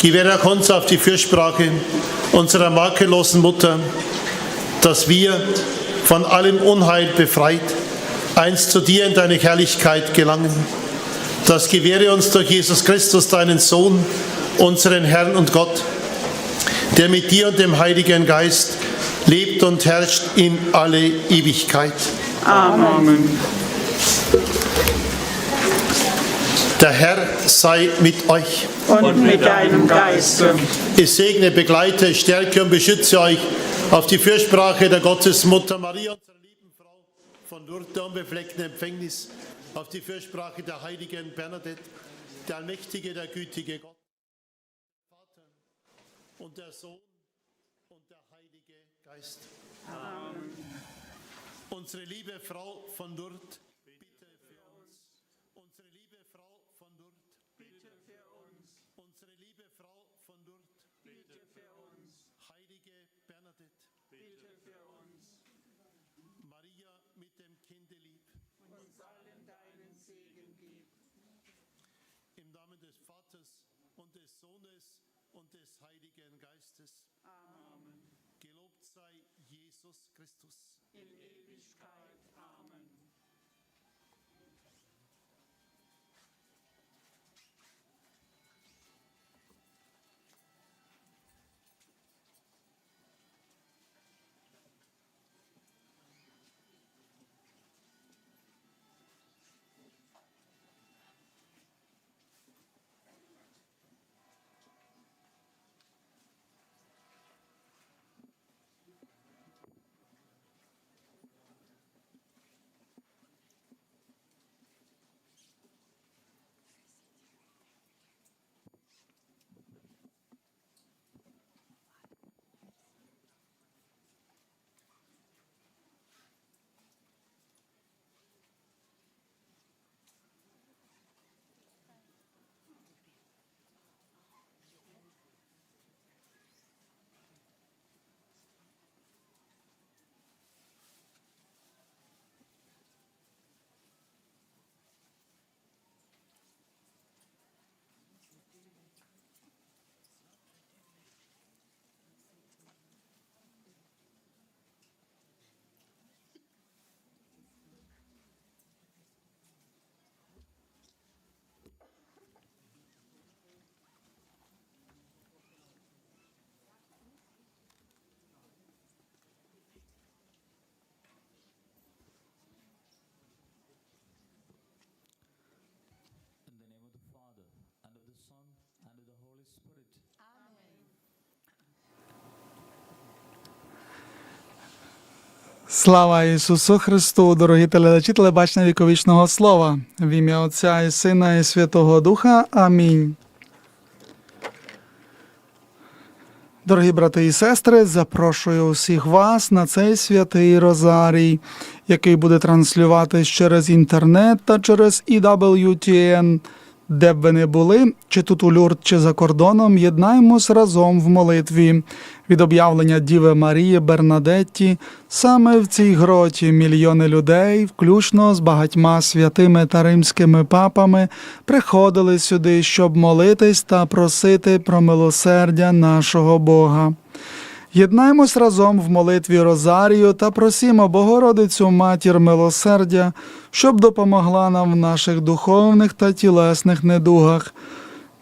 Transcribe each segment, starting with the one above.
gewähre auch uns auf die Fürsprache unserer makellosen Mutter, dass wir von allem Unheil befreit einst zu dir in deine Herrlichkeit gelangen. Das gewähre uns durch Jesus Christus, deinen Sohn, unseren Herrn und Gott, der mit dir und dem Heiligen Geist lebt und herrscht in alle Ewigkeit. Amen. Der Herr sei mit euch. Und mit deinem Geiste. Ich segne, begleite, stärke und beschütze euch auf die Fürsprache der Gottesmutter Maria, unserer lieben Frau von Lourdes, der unbefleckten Empfängnis, auf die Fürsprache der heiligen Bernadette, der allmächtige, der gütige Gott, Vater und der Sohn und der Heilige Geist. Unsere liebe Frau von Lourdes, bitte für uns. Unsere liebe Frau von Lourdes, bitte für uns. Unsere liebe Frau von Lourdes, bitte für uns. Heilige Bernadette, bitte für uns. Maria mit dem Kinde lieb. Uns allen deinen Segen gib. Im Namen des Vaters und des Sohnes und des Heiligen Geistes. Amen. Gelobt sei Jesus Christus. In Ewigkeit. Amen. Слава Ісусу Христу, дорогі телеглядачі, телебачення віковічного слова. В ім'я Отця і Сина і Святого Духа. Амінь. Дорогі брати і сестри, запрошую усіх вас на цей святий Розарій, який буде транслюватись через інтернет та через EWTN. Де б ви не були, чи тут у Люрд, чи за кордоном, єднаємось разом в молитві від об'явлення Діви Марії Бернадетті. Саме в цій гроті мільйони людей, включно з багатьма святими та римськими папами, приходили сюди, щоб молитись та просити про милосердя нашого Бога. Єднаємось разом в молитві Розарію та просімо Богородицю Матір милосердя, щоб допомогла нам в наших духовних та тілесних недугах.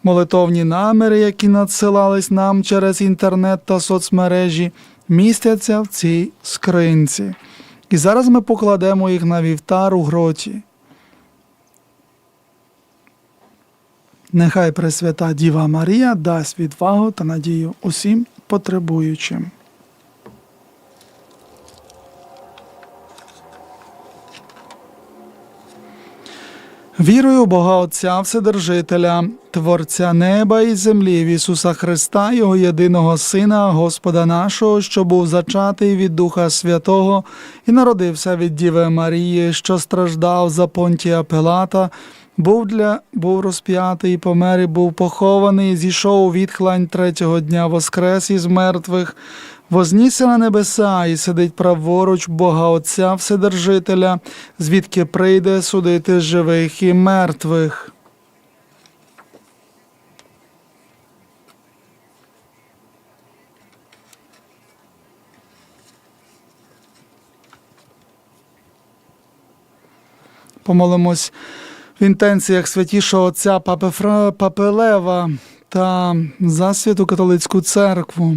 Молитовні наміри, які надсилались нам через інтернет та соцмережі, містяться в цій скринці. І зараз ми покладемо їх на вівтар у гроті. Нехай Пресвята Діва Марія дасть відвагу та надію усім потребуючим. Вірую Бога Отця Вседержителя, Творця неба і землі, в Ісуса Христа, Його єдиного Сина, Господа нашого, що був зачатий від Духа Святого і народився від Діви Марії, що страждав за понтія Пилата, був для був розп'ятий, помер і був похований, зійшов у відхлань третього дня воскрес із мертвих, вознісся на небеса і сидить праворуч Бога Отця Вседержителя, звідки прийде судити живих і мертвих. Помолимось в інтенціях святішого отця Папи Фра... Папи Лева та за святу католицьку церкву.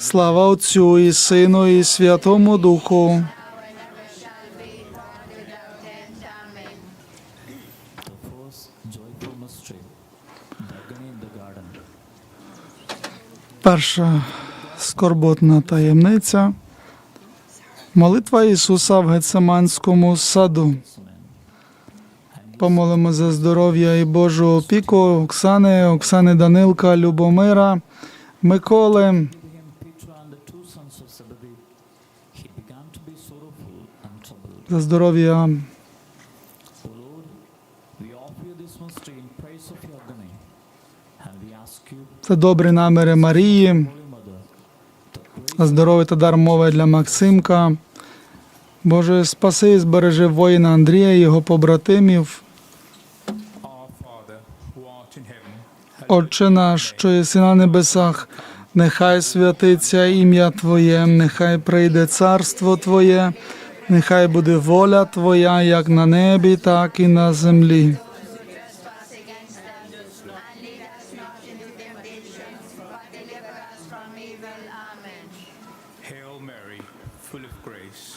Слава Отцю і Сину, і Святому Духу. Перша скорботна таємниця. Молитва Ісуса в Гецеманському саду. Помолимо за здоров'я і Божу опіку Оксани, Оксани Данилка, Любомира, Миколи, ask you, за добрі наміри Марії, за здоров'я та дар мови для Максимка. Боже, спаси і збережи воїна Андрія і його побратимів. Отче наш, що єси на небесах, нехай святиться ім'я Твоє, нехай прийде царство Твоє, нехай буде воля Твоя, як на небі, так і на землі.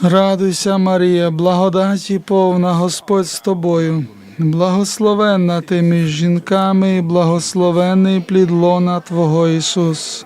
Радуйся, Марія, благодаті повна Господь з тобою. Благословенна ти між жінками, і благословений плід лона Твого Ісус.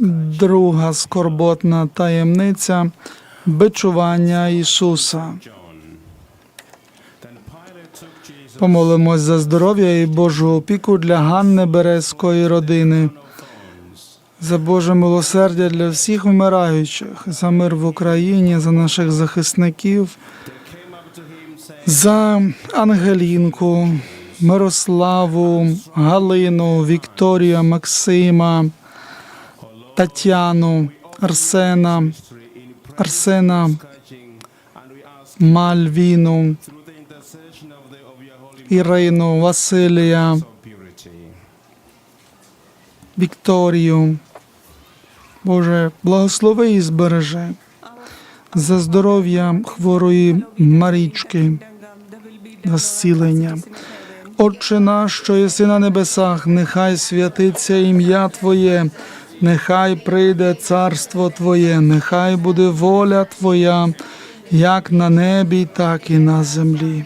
Друга скорботна таємниця бичування Ісуса. Помолимось за здоров'я і Божу опіку для Ганни Березької родини, за Боже милосердя для всіх вмираючих, за мир в Україні, за наших захисників, за Ангелінку, Мирославу, Галину, Вікторія, Максима, Тетяну, Арсена, Арсена, Мальвіну, Ірину, Василія. Вікторію. Боже, благослови і збережи за здоров'я хворої Марічки, за зцілення. Отче наш, що єси на небесах, нехай святиться ім'я Твоє, нехай прийде царство Твоє, нехай буде воля Твоя, як на небі, так і на землі.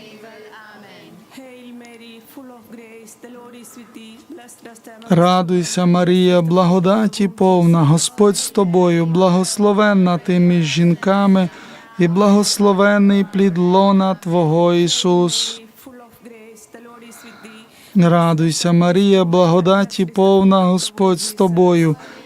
Радуйся, Марія, благодаті повна, Господь з тобою, благословенна ти між жінками, і благословенний плід лона Твого Ісус. Радуйся, Марія, благодаті повна, Господь з тобою,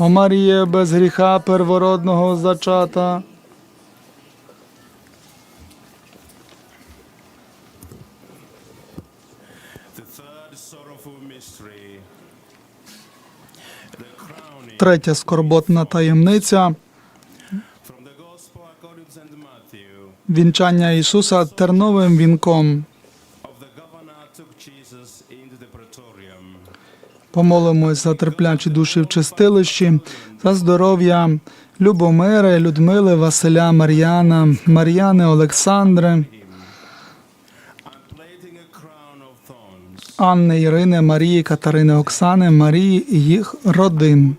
О Марія, без гріха первородного зачата. Третя скорботна таємниця вінчання Ісуса терновим вінком. Помолимось за терплячі душі в чистилищі, за здоров'я Любомири, Людмили, Василя, Мар'яна, Мар'яни, Олександри, Анни, Ірини, Марії, Катерини, Оксани, Марії і їх родин.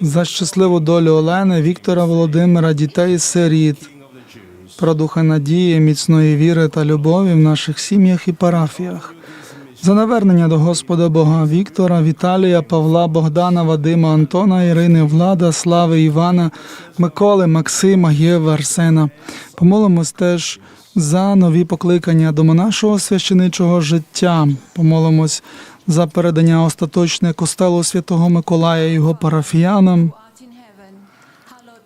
за щасливу долю Олени, Віктора Володимира, дітей сиріт, про духа надії, міцної віри та любові в наших сім'ях і парафіях. За навернення до Господа Бога Віктора, Віталія, Павла, Богдана, Вадима, Антона, Ірини, Влада, Слави, Івана, Миколи, Максима, Єви, Арсена. Помолимось теж за нові покликання до монашого священичого життя. Помолимось за передання остаточне костелу святого Миколая його парафіянам.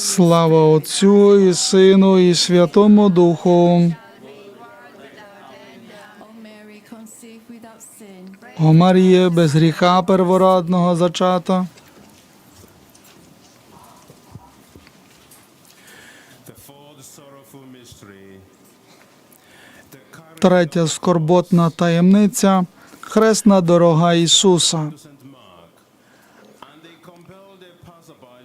Слава Отцю і Сину, і Святому Духу. О Марія, без гріха первородного зачата. Третя скорботна таємниця хресна дорога Ісуса.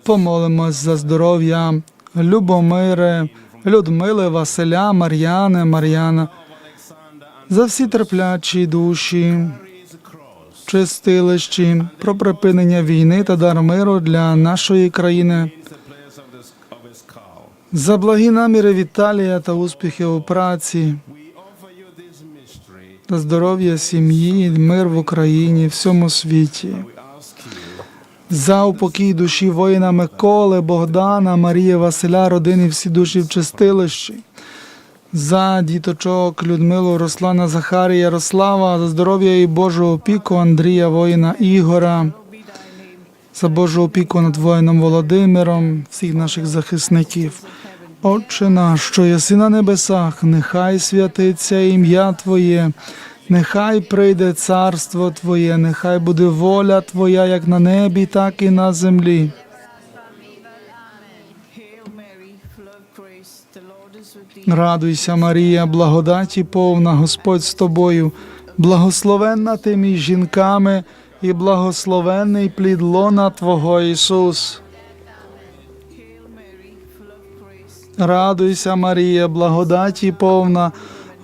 Помолимось за здоров'я Любомири, Людмили, Василя, Мар'яни, Мар'яна, за всі терплячі душі, чистилищі, про припинення війни та дар миру для нашої країни, за благі наміри Віталія та успіхи у праці, за здоров'я сім'ї, мир в Україні, всьому світі. За упокій душі воїна Миколи, Богдана, Марії, Василя, родини, всі душі в чистилищі. За діточок Людмилу, Руслана, Захарія, Ярослава, за здоров'я і Божу опіку Андрія, воїна Ігора, за Божу опіку над воїном Володимиром, всіх наших захисників. Отче наш, що єси на небесах, нехай святиться ім'я Твоє, нехай прийде царство Твоє, нехай буде воля Твоя, як на небі, так і на землі. Радуйся, Марія, благодаті повна, Господь з тобою, Благословенна ти між жінками, і благословенний плід лона Твого Ісус. Радуйся, Марія, благодаті повна,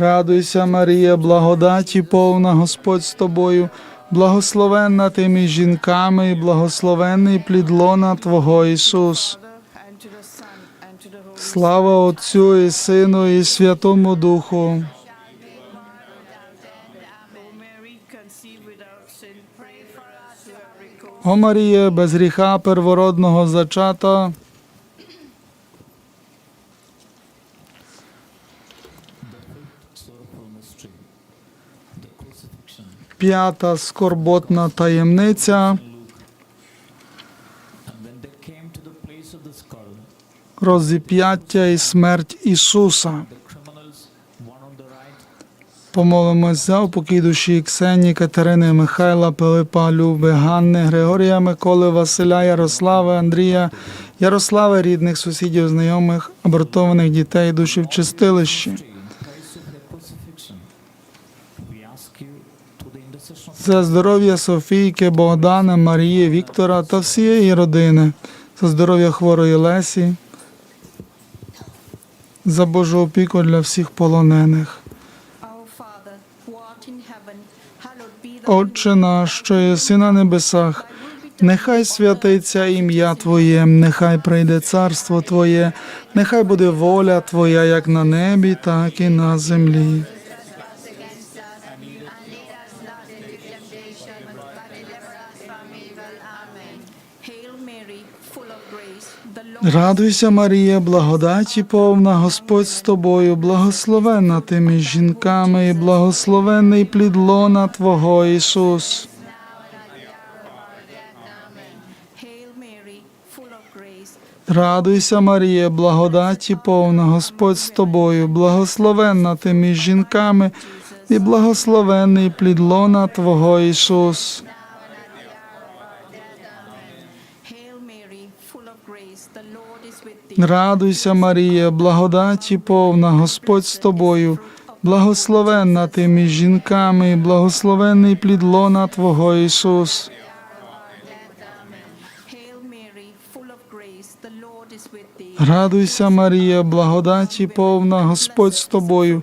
Радуйся, Марія, благодаті повна, Господь з тобою, благословенна ти між жінками, і благословенний плід лона Твого Ісус. Слава Отцю і Сину, і Святому Духу. О Марія, без гріха первородного зачата, п'ята скорботна таємниця. Розіп'яття і смерть Ісуса. Помолимось за упокій душі Ксенії, Катерини, Михайла, Пилипа, Люби, Ганни, Григорія, Миколи, Василя, Ярослави, Андрія, Ярослави, рідних, сусідів, знайомих, абортованих дітей, душі в чистилищі. За здоров'я Софійки, Богдана, Марії, Віктора та всієї родини, за здоров'я хворої Лесі, за Божу опіку для всіх полонених. Отче наш, що єси на небесах, нехай святиться ім'я Твоє, нехай прийде царство Твоє, нехай буде воля Твоя як на небі, так і на землі. Hail Mary, full of grace, the Lord Радуйся, Марія, благодаті повна, Господь з тобою, благословенна ти між жінками, і благословенний плід лона Твого Ісус. Радуйся, Марія, благодаті повна, Господь з тобою, благословенна ти між жінками, і благословенний плід лона Твого Ісус. Радуйся, Марія, благодаті повна, Господь з тобою, благословенна ти між жінками, і благословенний плід лона Твого Ісус. Радуйся, Марія, благодаті повна, Господь з тобою,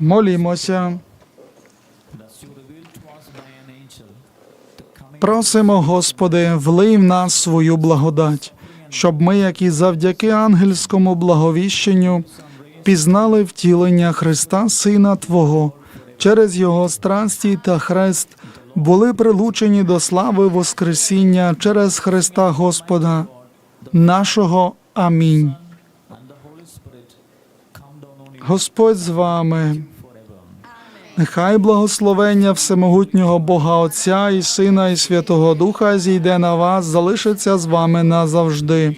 Coming Просимо, Господи, влий в нас свою благодать, щоб ми, як і завдяки ангельському благовіщенню, пізнали втілення Христа, Сина Твого, через Його страсті та хрест, були прилучені до слави Воскресіння через Христа Господа, нашого. Амінь. Господь з вами. Нехай благословення всемогутнього Бога Отця і Сина і Святого Духа зійде на вас, залишиться з вами назавжди.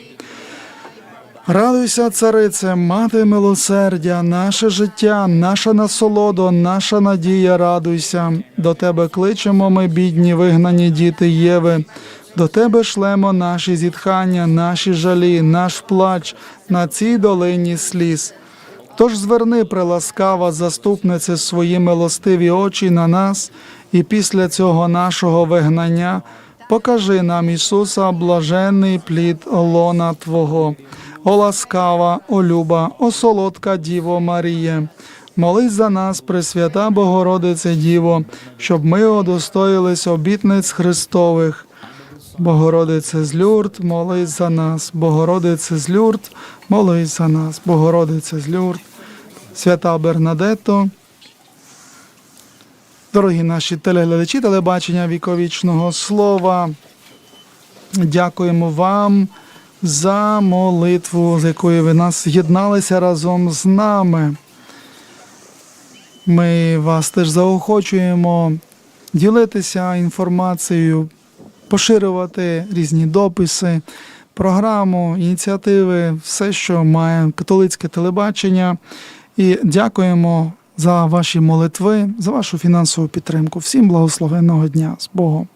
Радуйся, царице, мати милосердя, наше життя, наша насолода, наша надія, радуйся. До тебе кличемо ми, бідні, вигнані діти Єви. До тебе шлемо наші зітхання, наші жалі, наш плач на цій долині сліз. Тож зверни, приласкава заступнице, свої милостиві очі на нас, і після цього нашого вигнання покажи нам Ісуса, блаженний плід лона Твого. О ласкава, о люба, о солодка Діво Маріє. Молись за нас, Пресвята Богородице Діво, щоб ми удостоїлись обітниць Христових. Богородице з Люрд, молись за нас, Богородице з Люрд, молись за нас, Богородице з Люрд, свята Бернадетто. Дорогі наші телеглядачі, телебачення віковічного слова. Дякуємо вам за молитву, з якою ви нас єдналися разом з нами. Ми вас теж заохочуємо ділитися інформацією, поширювати різні дописи, програму, ініціативи, все, що має католицьке телебачення. І дякуємо за ваші молитви, за вашу фінансову підтримку. Всім благословенного дня з Богом.